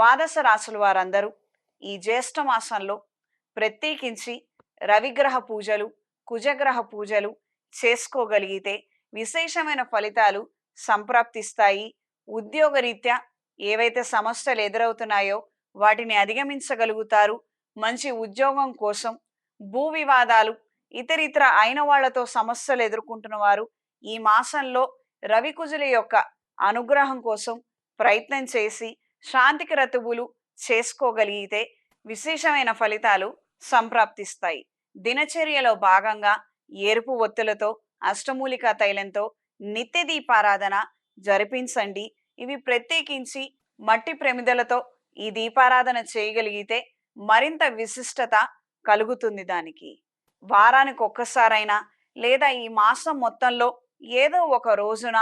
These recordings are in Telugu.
ద్వాదశ రాసుల వారందరూ ఈ జ్యేష్ఠ మాసంలో ప్రత్యేకించి రవిగ్రహ పూజలు కుజగ్రహ పూజలు చేసుకోగలిగితే విశేషమైన ఫలితాలు సంప్రాప్తిస్తాయి. ఉద్యోగరీత్యా ఏవైతే సమస్యలు ఎదురవుతున్నాయో వాటిని అధిగమించగలుగుతారు. మంచి ఉద్యోగం కోసం భూ వివాదాలు ఇతరితర అయిన వాళ్ళతో సమస్యలు ఎదుర్కొంటున్న వారు ఈ మాసంలో రవికుజుల యొక్క అనుగ్రహం కోసం ప్రయత్నం చేసి శాంతికి రతువులు చేసుకోగలిగితే విశేషమైన ఫలితాలు సంప్రాప్తిస్తాయి. దినచర్యలో భాగంగా ఎరుపు ఒత్తులతో అష్టమూలికా తైలంతో నిత్య దీపారాధన జరిపించండి. ఇవి ప్రత్యేకించి మట్టి ప్రమిదలతో ఈ దీపారాధన చేయగలిగితే మరింత విశిష్టత కలుగుతుంది దానికి. వారానికి ఒక్కసారైనా లేదా ఈ మాసం మొత్తంలో ఏదో ఒక రోజున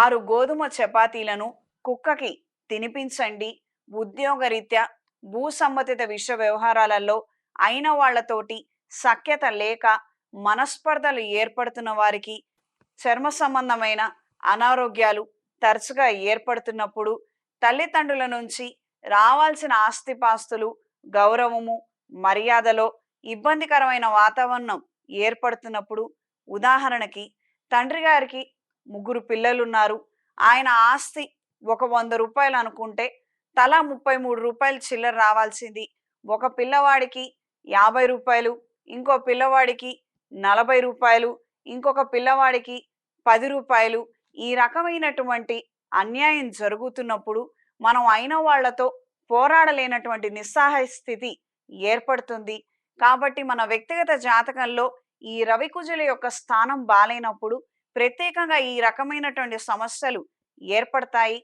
ఆరు గోధుమ చపాతీలను కుక్కకి తినిపించండి. ఉద్యోగరీత్యా భూ సంబంధిత విషయ వ్యవహారాలలో అయిన వాళ్ళతోటి సఖ్యత లేక మనస్పర్ధలు ఏర్పడుతున్న వారికి చర్మ సంబంధమైన అనారోగ్యాలు తరచుగా ఏర్పడుతున్నప్పుడు తల్లిదండ్రుల నుంచి రావాల్సిన ఆస్తిపాస్తులు గౌరవము మర్యాదలో ఇబ్బందికరమైన వాతావరణం ఏర్పడుతున్నప్పుడు ఉదాహరణకి తండ్రి గారికి ముగ్గురు పిల్లలున్నారు. ఆయన ఆస్తి ఒక వంద రూపాయలు అనుకుంటే తలా ముప్పై మూడు రూపాయలు చిల్లర రావాల్సింది. ఒక పిల్లవాడికి యాభై రూపాయలు ఇంకో పిల్లవాడికి నలభై రూపాయలు ఇంకొక పిల్లవాడికి పది రూపాయలు ఈ రకమైనటువంటి అన్యాయం జరుగుతున్నప్పుడు మనం అయిన వాళ్ళతో పోరాడలేనటువంటి నిస్సహాయ స్థితి ఏర్పడుతుంది. కాబట్టి మన వ్యక్తిగత జాతకంలో ఈ రవికుజుల యొక్క స్థానం బాలైనప్పుడు ప్రత్యేకంగా ఈ రకమైనటువంటి సమస్యలు ఏర్పడతాయి.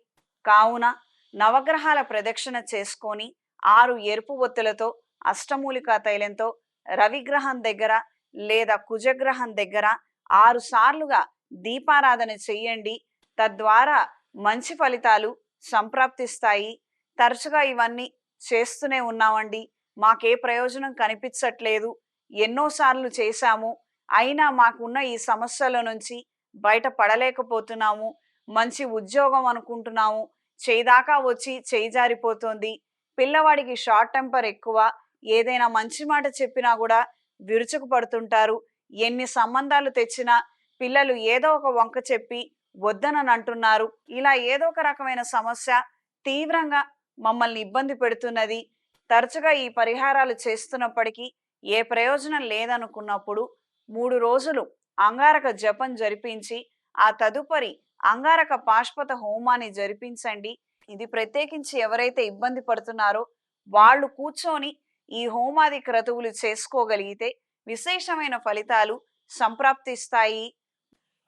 కావున నవగ్రహాల ప్రదక్షిణ చేసుకొని ఆరు ఎరుపు ఒత్తులతో అష్టమూలికా తైలంతో రవిగ్రహం దగ్గర లేదా కుజగ్రహం దగ్గర ఆరు సార్లుగా దీపారాధన చెయ్యండి తద్వారా మంచి ఫలితాలు సంప్రాప్తిస్తాయి. తరచుగా ఇవన్నీ చేస్తూనే ఉన్నామండి. మాకే ప్రయోజనం కనిపించట్లేదు. ఎన్నోసార్లు చేశాము. అయినా మాకున్న ఈ సమస్యల నుంచి బయట పడలేకపోతున్నాము మంచి ఉద్యోగం అనుకుంటున్నాము చేయిదాకా వచ్చి చేయి జారిపోతుంది పిల్లవాడికి షార్ట్ టెంపర్ ఎక్కువ ఏదైనా మంచి మాట చెప్పినా కూడా విరుచుకు పడుతుంటారు ఎన్ని సంబంధాలు తెచ్చినా పిల్లలు ఏదో ఒక వంక చెప్పి వద్దనని అంటున్నారు. ఇలా ఏదో ఒక రకమైన సమస్య తీవ్రంగా మమ్మల్ని ఇబ్బంది పెడుతున్నది. తరచుగా ఈ పరిహారాలు చేస్తున్నప్పటికీ ఏ ప్రయోజనం లేదనుకున్నప్పుడు మూడు రోజులు అంగారక జపం జరిపించి ఆ తదుపరి అంగారక పాష్పత హోమాన్ని జరిపించండి. ఇది ప్రత్యేకించి ఎవరైతే ఇబ్బంది పడుతున్నారో వాళ్ళు కూర్చొని ఈ హోమాది క్రతువులు చేసుకోగలిగితే విశేషమైన ఫలితాలు సంప్రాప్తిస్తాయి.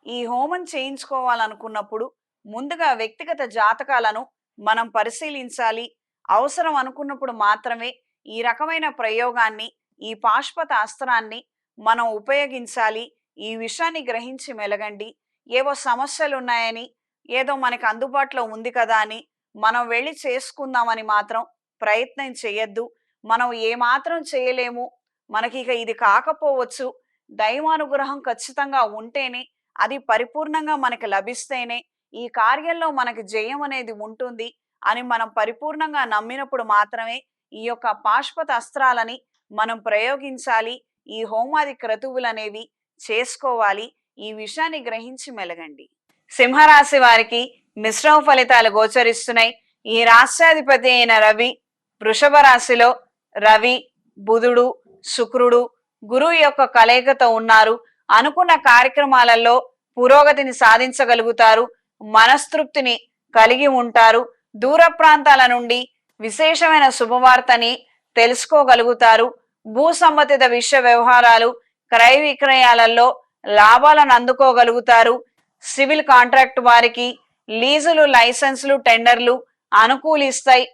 ఈ హోమం చేయించుకోవాలనుకున్నప్పుడు ముందుగా వ్యక్తిగత జాతకాలను మనం పరిశీలించాలి. అవసరం అనుకున్నప్పుడు మాత్రమే ఈ రకమైన ప్రయోగాన్ని ఈ పాష్పత అస్త్రాన్ని మనం ఉపయోగించాలి. ఈ విషయాన్ని గ్రహించి మెలగండి. ఏవో సమస్యలు ఉన్నాయని ఏదో మనకి అందుబాటులో ఉంది కదా అని మనం వెళ్ళి చేసుకుందామని మాత్రం ప్రయత్నం చేయొద్దు మనం ఏమాత్రం చేయలేము. మనకి ఇక ఇది కాకపోవచ్చు. దైవానుగ్రహం ఖచ్చితంగా ఉంటేనే అది పరిపూర్ణంగా మనకి లభిస్తేనే ఈ కార్యంలో మనకి జయం అనేది ఉంటుంది అని మనం పరిపూర్ణంగా నమ్మినప్పుడు మాత్రమే ఈ యొక్క పాశ్వత అస్త్రాలని మనం ప్రయోగించాలి. ఈ హోమాది క్రతువులు అనేవి చేసుకోవాలి. ఈ విషయాన్ని గ్రహించి మెలగండి. సింహరాశి వారికి మిశ్రమ ఫలితాలు గోచరిస్తున్నాయి. ఈ రాష్ట్రాధిపతి అయిన రవి వృషభ రాశిలో రవి బుధుడు శుక్రుడు గురువు యొక్క కలయికతో ఉన్నారు. అనుకున్న కార్యక్రమాలలో పురోగతిని సాధించగలుగుతారు. మనస్తృప్తిని కలిగి ఉంటారు. దూర ప్రాంతాల నుండి విశేషమైన శుభవార్తని తెలుసుకోగలుగుతారు. భూ సంబంధిత విషయ వ్యవహారాలు క్రయ విక్రయాలలో లాభాలను అందుకోగలుగుతారు. సివిల్ కాంట్రాక్ట్ వారికి లీజులు లైసెన్సులు టెండర్లు అనుకూలిస్తాయి.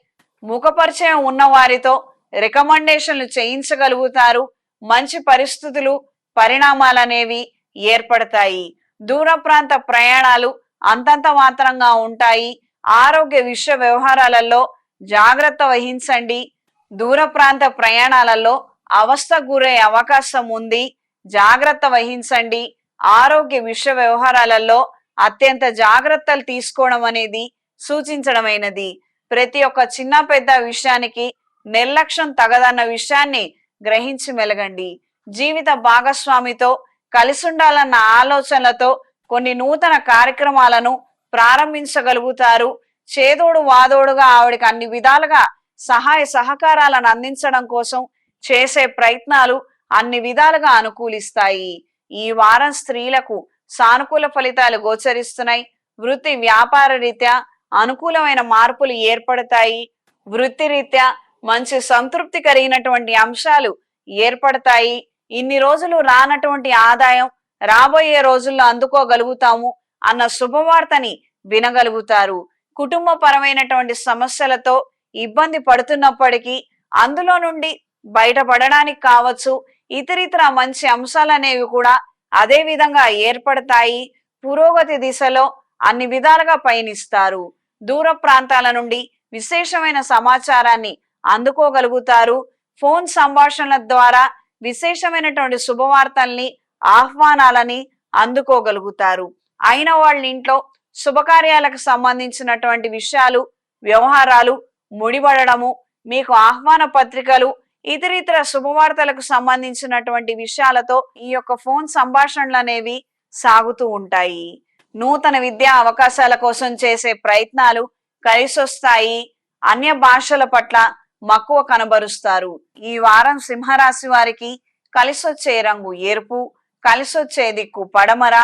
ముఖపరిచయం ఉన్న వారితో రికమెండేషన్లు చేయించగలుగుతారు. మంచి పరిస్థితులు పరిణామాలనేవి ఏర్పడతాయి. దూర ప్రాంత ప్రయాణాలు అంతంత మాత్రంగా ఉంటాయి. ఆరోగ్య విషయ వ్యవహారాలలో జాగ్రత్త వహించండి. దూర ప్రాంత ప్రయాణాలలో అవస్థ గురే అవకాశం ఉంది. జాగ్రత్త వహించండి. ఆరోగ్య విషయ వ్యవహారాలలో అత్యంత జాగ్రత్తలు తీసుకోవడం అనేది సూచించడమైనది. ప్రతి ఒక్క చిన్న పెద్ద విషయానికి నిర్లక్ష్యం తగదన్న విషయాన్ని గ్రహించి మెలగండి. జీవిత భాగస్వామితో కలిసి ఉండాలన్న ఆలోచనలతో కొన్ని నూతన కార్యక్రమాలను ప్రారంభించగలుగుతారు. చేదోడు వాదోడుగా ఆవిడకి అన్ని విధాలుగా సహాయ సహకారాలను అందించడం కోసం చేసే ప్రయత్నాలు అన్ని విధాలుగా అనుకూలిస్తాయి. ఈ వారం స్త్రీలకు సానుకూల ఫలితాలు గోచరిస్తున్నాయి. వృత్తి వ్యాపార రీత్యా అనుకూలమైన మార్పులు ఏర్పడతాయి. వృత్తి రీత్యా మంచి సంతృప్తి కలిగినటువంటి అంశాలు ఏర్పడతాయి. ఇన్ని రోజులు రానటువంటి ఆదాయం రాబోయే రోజుల్లో అందుకోగలుగుతాము అన్న శుభవార్తని వినగలుగుతారు. కుటుంబ పరమైనటువంటి సమస్యలతో ఇబ్బంది పడుతున్నప్పటికీ అందులో నుండి బయటపడడానికి కావచ్చు. ఇతరితర మంచి అంశాలు అనేవి కూడా అదే విధంగా ఏర్పడతాయి. పురోగతి దిశలో అన్ని విధాలుగా పయనిస్తారు. దూర ప్రాంతాల నుండి విశేషమైన సమాచారాన్ని అందుకోగలుగుతారు. ఫోన్ సంభాషణల ద్వారా విశేషమైనటువంటి శుభవార్తల్ని ఆహ్వానాలని అందుకోగలుగుతారు. అయిన వాళ్ళ ఇంట్లో శుభకార్యాలకు సంబంధించినటువంటి విషయాలు వ్యవహారాలు ముడిపడడము మీకు ఆహ్వాన పత్రికలు ఇతరితర శుభవార్తలకు సంబంధించినటువంటి విషయాలతో ఈ యొక్క ఫోన్ సంభాషణలు అనేవి సాగుతూ ఉంటాయి. నూతన విద్యా అవకాశాల కోసం చేసే ప్రయత్నాలు కలిసొస్తాయి. అన్య భాషల పట్ల మక్కువ కనబరుస్తారు. ఈ వారం సింహరాశి వారికి కలిసొచ్చే రంగు ఎరుపు కలిసొచ్చే దిక్కు పడమర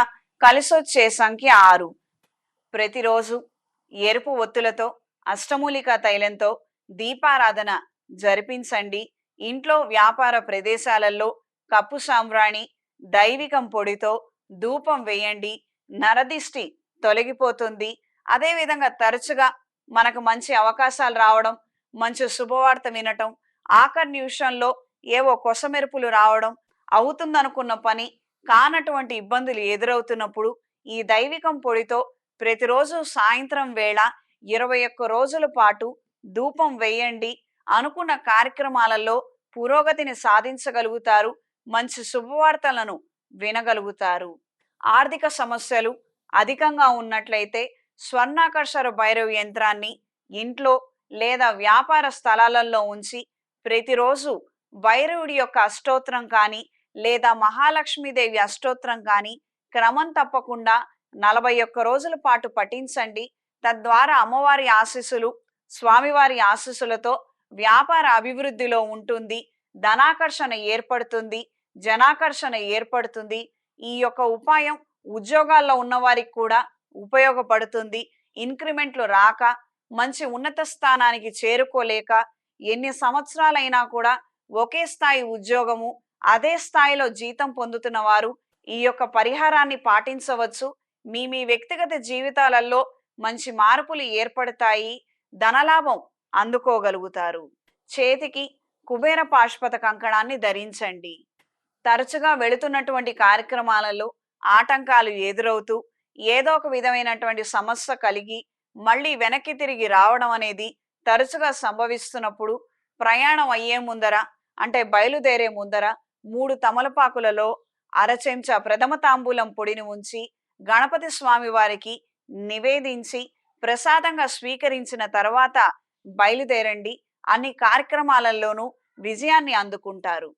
కలిసొచ్చే సంఖ్య ఆరు. ప్రతిరోజు ఎరుపు ఒత్తులతో అష్టమూలిక తైలంతో దీపారాధన జరిపించండి. ఇంట్లో వ్యాపార ప్రదేశాలలో కప్పు సాంబ్రాణి దైవికం పొడితో ధూపం వేయండి నరదిష్టి తొలగిపోతుంది. అదేవిధంగా తరచుగా మనకు మంచి అవకాశాలు రావడం మంచి శుభవార్త వినటం ఆఖరి నిమిషంలో ఏవో కొసమెరుపులు రావడం అవుతుందనుకున్న పని కానటువంటి ఇబ్బందులు ఎదురవుతున్నప్పుడు ఈ దైవికం పొడితో ప్రతిరోజు సాయంత్రం వేళ ఇరవై ఒక్క రోజుల పాటు ధూపం వేయండి అనుకున్న కార్యక్రమాలలో పురోగతిని సాధించగలుగుతారు మంచి శుభవార్తలను వినగలుగుతారు. ఆర్థిక సమస్యలు అధికంగా ఉన్నట్లయితే స్వర్ణాకర్షర భైరవ యంత్రాన్ని ఇంట్లో లేదా వ్యాపార స్థలాలలో ఉంచి ప్రతిరోజు భైరవుడి యొక్క అష్టోత్రం కానీ లేదా మహాలక్ష్మీదేవి అష్టోత్రం కానీ క్రమం తప్పకుండా నలభై ఒక్క రోజుల పాటు పఠించండి. తద్వారా అమ్మవారి ఆశీస్సులు స్వామివారి ఆశీస్సులతో వ్యాపార అభివృద్ధిలో ఉంటుంది ధనాకర్షణ ఏర్పడుతుంది జనాకర్షణ ఏర్పడుతుంది. ఈ యొక్క ఉపాయం ఉద్యోగాల్లో ఉన్నవారికి కూడా ఉపయోగపడుతుంది. ఇంక్రిమెంట్లు రాక మంచి ఉన్నత స్థానానికి చేరుకోలేక ఎన్ని సంవత్సరాలైనా కూడా ఒకే స్థాయి ఉద్యోగము అదే స్థాయిలో జీతం పొందుతున్న వారు ఈ యొక్క పరిహారాన్ని పాటించవచ్చు. మీ మీ వ్యక్తిగత జీవితాలలో మంచి మార్పులు ఏర్పడతాయి. ధనలాభం అందుకోగలుగుతారు. చేతికి కుబేర పాశుపత కంకణాన్ని ధరించండి. తరచుగా వెళుతున్నటువంటి కార్యక్రమాలలో ఆటంకాలు ఎదురవుతూ ఏదో ఒక విధమైనటువంటి సమస్య కలిగి మళ్ళీ వెనక్కి తిరిగి రావడం అనేది తరచుగా సంభవిస్తున్నప్పుడు ప్రయాణం అయ్యే ముందర అంటే బయలుదేరే ముందర మూడు తమలపాకులలో అరచెంచా ప్రథమ తాంబూలం పొడిని ఉంచి గణపతి స్వామి వారికి నివేదించి ప్రసాదంగా స్వీకరించిన తర్వాత బయలుదేరండి అన్ని కార్యక్రమాలలోనూ విజయాన్ని అందుకుంటారు.